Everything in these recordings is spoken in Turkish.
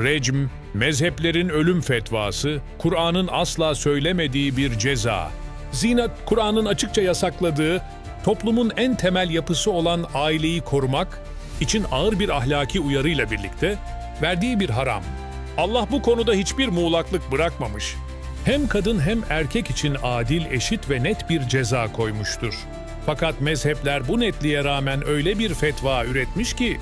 Recm, mezheplerin ölüm fetvası, Kur'an'ın asla söylemediği bir ceza. Zina, Kur'an'ın açıkça yasakladığı, toplumun en temel yapısı olan aileyi korumak için ağır bir ahlaki uyarıyla birlikte verdiği bir haram. Allah bu konuda hiçbir muğlaklık bırakmamış. Hem kadın hem erkek için adil, eşit ve net bir ceza koymuştur. Fakat mezhepler bu netliğe rağmen öyle bir fetva üretmiş ki,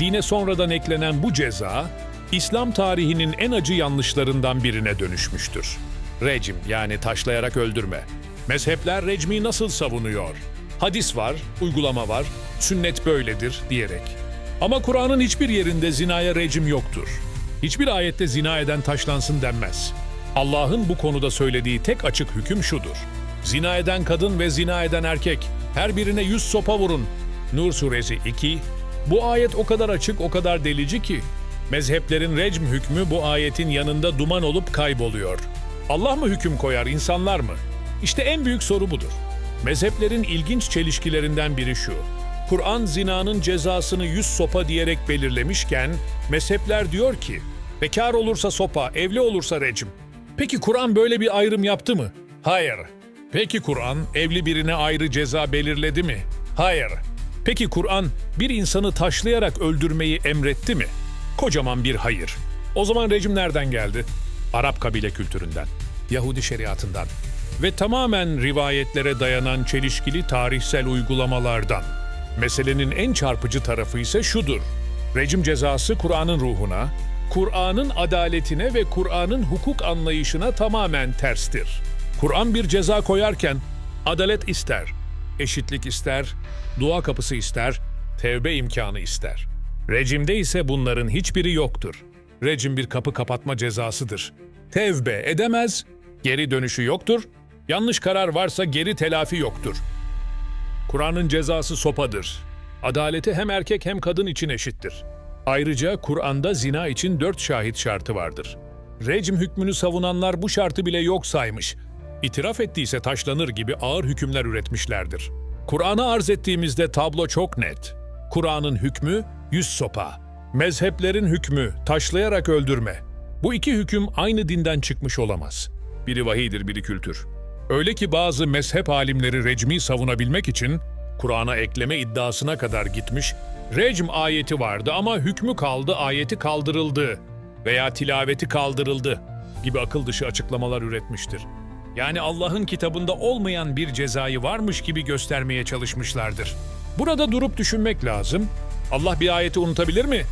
dine sonradan eklenen bu ceza, İslam tarihinin en acı yanlışlarından birine dönüşmüştür. Recim yani taşlayarak öldürme. Mezhepler recmi nasıl savunuyor? Hadis var, uygulama var, sünnet böyledir diyerek. Ama Kur'an'ın hiçbir yerinde zinaya recim yoktur. Hiçbir ayette zina eden taşlansın denmez. Allah'ın bu konuda söylediği tek açık hüküm şudur. Zina eden kadın ve zina eden erkek her birine yüz sopa vurun. Nur suresi 2. Bu ayet o kadar açık, o kadar delici ki mezheplerin recm hükmü bu ayetin yanında duman olup kayboluyor. Allah mı hüküm koyar, insanlar mı? İşte en büyük soru budur. Mezheplerin ilginç çelişkilerinden biri şu. Kur'an zinanın cezasını yüz sopa diyerek belirlemişken mezhepler diyor ki bekar olursa sopa, evli olursa recim. Peki Kur'an böyle bir ayrım yaptı mı? Hayır. Peki Kur'an evli birine ayrı ceza belirledi mi? Hayır. Peki Kur'an bir insanı taşlayarak öldürmeyi emretti mi? Kocaman bir hayır. O zaman rejim nereden geldi? Arap kabile kültüründen, Yahudi şeriatından ve tamamen rivayetlere dayanan çelişkili tarihsel uygulamalardan. Meselenin en çarpıcı tarafı ise şudur. Rejim cezası Kur'an'ın ruhuna, Kur'an'ın adaletine ve Kur'an'ın hukuk anlayışına tamamen terstir. Kur'an bir ceza koyarken adalet ister, eşitlik ister, dua kapısı ister, tevbe imkanı ister. Rejimde ise bunların hiçbiri yoktur. Rejim bir kapı kapatma cezasıdır. Tevbe edemez, geri dönüşü yoktur, yanlış karar varsa geri telafi yoktur. Kur'an'ın cezası sopadır. Adaleti hem erkek hem kadın için eşittir. Ayrıca Kur'an'da zina için dört şahit şartı vardır. Recm hükmünü savunanlar bu şartı bile yok saymış. İtiraf ettiyse taşlanır gibi ağır hükümler üretmişlerdir. Kur'an'ı arz ettiğimizde tablo çok net. Kur'an'ın hükmü yüz sopa. Mezheplerin hükmü taşlayarak öldürme. Bu iki hüküm aynı dinden çıkmış olamaz. Biri vahiydir, biri kültür. Öyle ki bazı mezhep alimleri recmi savunabilmek için Kur'an'a ekleme iddiasına kadar gitmiş, recm ayeti vardı ama hükmü kaldı, ayeti kaldırıldı veya tilaveti kaldırıldı gibi akıl dışı açıklamalar üretmiştir. Yani Allah'ın kitabında olmayan bir cezayı varmış gibi göstermeye çalışmışlardır. Burada durup düşünmek lazım. Allah bir ayeti unutabilir mi?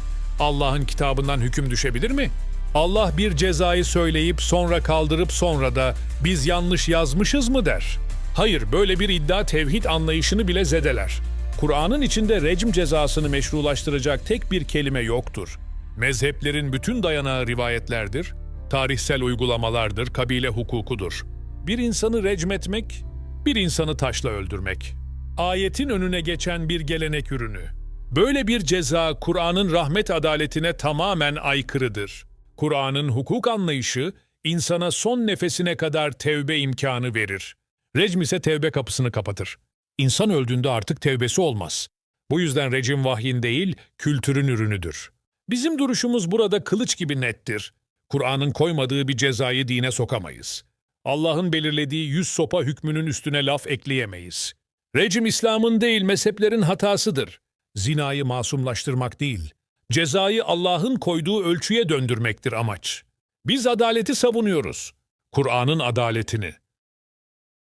Allah'ın kitabından hüküm düşebilir mi? Allah bir cezayı söyleyip sonra kaldırıp sonra da biz yanlış yazmışız mı der. Hayır, böyle bir iddia tevhid anlayışını bile zedeler. Kur'an'ın içinde recm cezasını meşrulaştıracak tek bir kelime yoktur. Mezheplerin bütün dayanağı rivayetlerdir, tarihsel uygulamalardır, kabile hukukudur. Bir insanı recmetmek, bir insanı taşla öldürmek. Ayetin önüne geçen bir gelenek ürünü. Böyle bir ceza Kur'an'ın rahmet adaletine tamamen aykırıdır. Kur'an'ın hukuk anlayışı insana son nefesine kadar tevbe imkanı verir. Recm ise tevbe kapısını kapatır. İnsan öldüğünde artık tevbesi olmaz. Bu yüzden recim vahyin değil, kültürün ürünüdür. Bizim duruşumuz burada kılıç gibi nettir. Kur'an'ın koymadığı bir cezayı dine sokamayız. Allah'ın belirlediği yüz sopa hükmünün üstüne laf ekleyemeyiz. Recim İslam'ın değil mezheplerin hatasıdır. Zinayı masumlaştırmak değil, cezayı Allah'ın koyduğu ölçüye döndürmektir amaç. Biz adaleti savunuyoruz. Kur'an'ın adaletini.